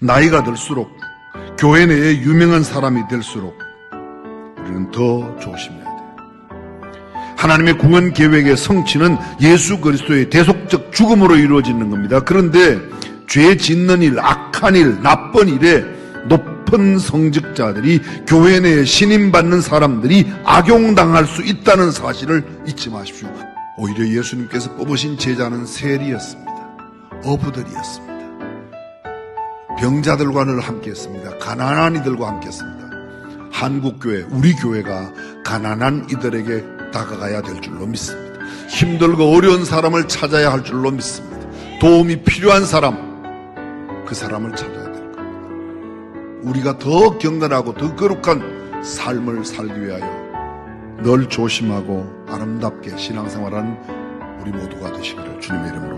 나이가 들수록 교회 내에 유명한 사람이 될수록 우리는 더 조심해야 돼요. 하나님의 구원 계획의 성취는 예수 그리스도의 대속적 죽음으로 이루어지는 겁니다. 그런데 죄 짓는 일, 악한 일, 나쁜 일에 높은 성직자들이 교회 내에 신임받는 사람들이 악용당할 수 있다는 사실을 잊지 마십시오. 오히려 예수님께서 뽑으신 제자는 세리였습니다. 어부들이었습니다. 병자들과 늘 함께 했습니다. 가난한 이들과 함께 했습니다. 한국교회, 우리 교회가 가난한 이들에게 다가가야 될 줄로 믿습니다. 힘들고 어려운 사람을 찾아야 할 줄로 믿습니다. 도움이 필요한 사람, 그 사람을 찾아야 될 겁니다. 우리가 더 경건하고 더 거룩한 삶을 살기 위하여 늘 조심하고 아름답게 신앙생활하는 우리 모두가 되시기를 주님의 이름으로.